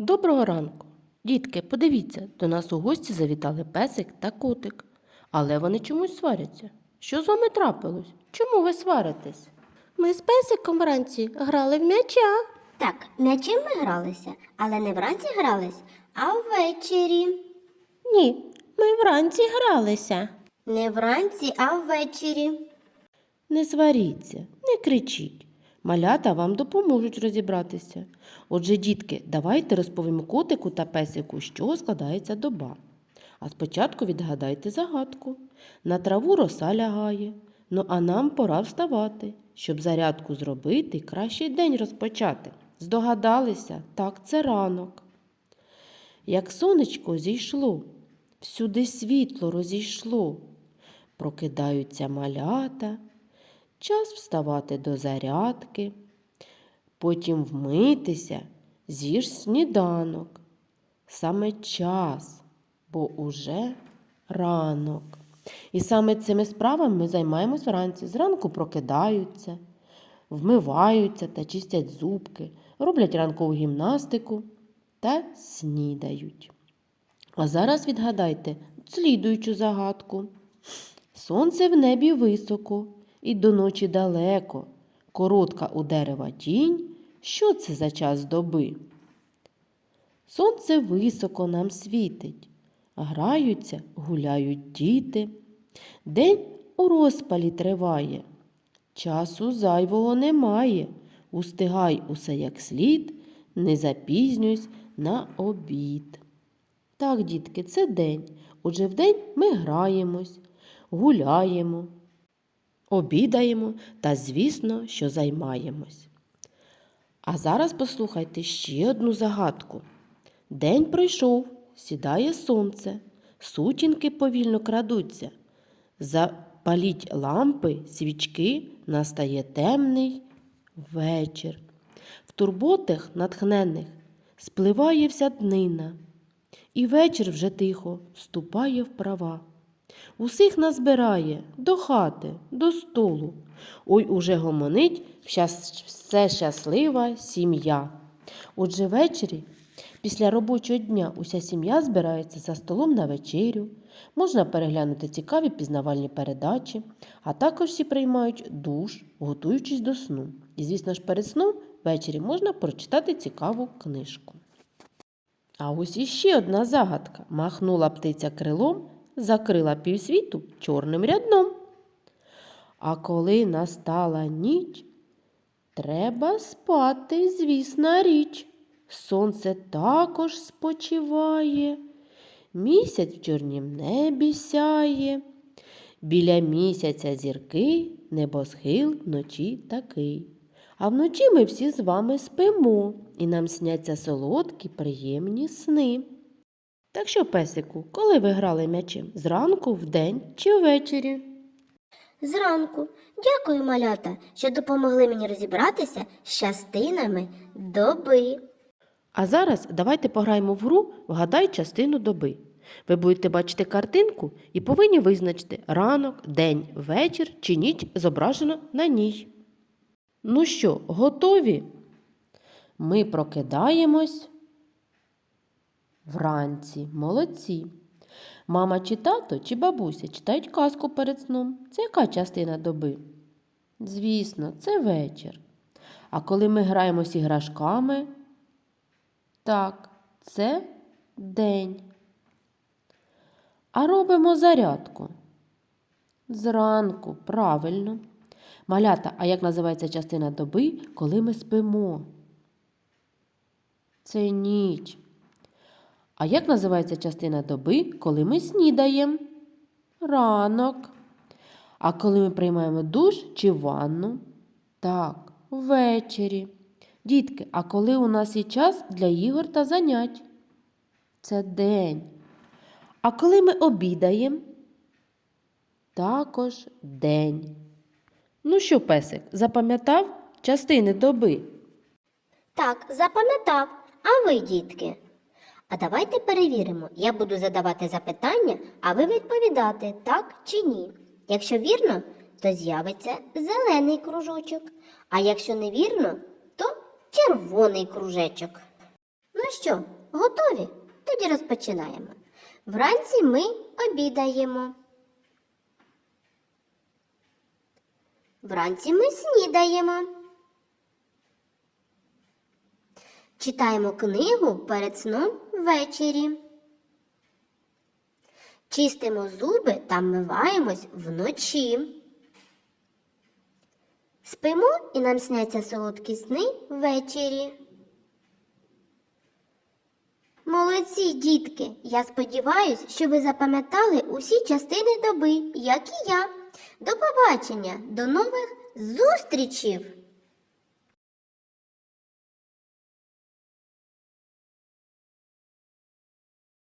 Доброго ранку. Дітки, подивіться, до нас у гості завітали песик та котик. Але вони чомусь сваряться. Що з вами трапилось? Чому ви сваритесь? Ми з песиком вранці грали в м'яча. Так, м'ячем ми гралися, але не вранці грались, а ввечері. Ні, ми вранці гралися. Не вранці, а ввечері. Не сваріться, не кричіть. Малята вам допоможуть розібратися. Отже, дітки, давайте розповімо котику та песику, чого складається доба. А спочатку відгадайте загадку. На траву роса лягає. Ну а нам пора вставати, щоб зарядку зробити і кращий день розпочати. Здогадалися? Так, це ранок. Як сонечко зійшло, всюди світло розійшло. Прокидаються малята, час вставати до зарядки, потім вмитися, з'їж сніданок. Саме час, бо уже ранок. І саме цими справами ми займаємось вранці. Зранку прокидаються, вмиваються та чистять зубки, роблять ранкову гімнастику та снідають. А зараз відгадайте слідуючу загадку. Сонце в небі високо і до ночі далеко. Коротка у дерева тінь. Що це за час доби? Сонце високо нам світить, граються, гуляють діти. День у розпалі триває, часу зайвого немає. Устигай усе як слід, не запізнюйсь на обід. Так, дітки, це день. Отже, вдень ми граємось, гуляємо, обідаємо та, звісно, що займаємось. А зараз послухайте ще одну загадку. День пройшов, сідає сонце, сутінки повільно крадуться. Запаліть лампи, свічки, настає темний вечір. В турботах натхненних спливає вся днина, і вечір вже тихо вступає в права. Усіх назбирає до хати, до столу. Ой уже гомонить все щаслива сім'я. Отже, ввечері, після робочого дня, уся сім'я збирається за столом на вечерю. Можна переглянути цікаві пізнавальні передачі, а також всі приймають душ, готуючись до сну. І, звісно ж, перед сном ввечері можна прочитати цікаву книжку. А ось іще одна загадка. Махнула птиця крилом, закрила півсвіту чорним рядном. А коли настала ніч, треба спати, звісна річ. Сонце також спочиває, місяць в чорнім небі сяє. Біля місяця зірки, небосхил вночі такий. А вночі ми всі з вами спимо, і нам сняться солодкі, приємні сни. Так що, песику, коли ви грали м'ячем? Зранку, вдень чи ввечері? Зранку. Дякую, малята, що допомогли мені розібратися з частинами доби. А зараз давайте пограємо в гру Вгадай частину доби. Ви будете бачити картинку і повинні визначити ранок, день, вечір чи ніч зображено на ній. Ну що, готові? Ми прокидаємось вранці. Молодці. Мама чи тато, чи бабуся читають казку перед сном. Це яка частина доби? Звісно, це вечір. А коли ми граємо з іграшками, так, це день. А робимо зарядку. Зранку, правильно. Малята, а як називається частина доби, коли ми спимо? Це ніч. А як називається частина доби, коли ми снідаємо? Ранок. А коли ми приймаємо душ чи ванну? Так, ввечері. Дітки, а коли у нас є час для ігор та занять? Це день. А коли ми обідаємо? Також день. Ну що, песик, запам'ятав частини доби? Так, запам'ятав. А ви, дітки? А давайте перевіримо. Я буду задавати запитання, а ви відповідати так чи ні. Якщо вірно, то з'явиться зелений кружочок. А якщо невірно, то червоний кружечок. Ну що, готові? Тоді розпочинаємо. Вранці ми обідаємо. Вранці ми снідаємо. Читаємо книгу перед сном ввечері. Чистимо зуби та вмиваємось вночі. Спимо і нам сняться солодкі сни ввечері. Молодці, дітки! Я сподіваюся, що ви запам'ятали усі частини доби, як і я. До побачення, до нових зустрічів!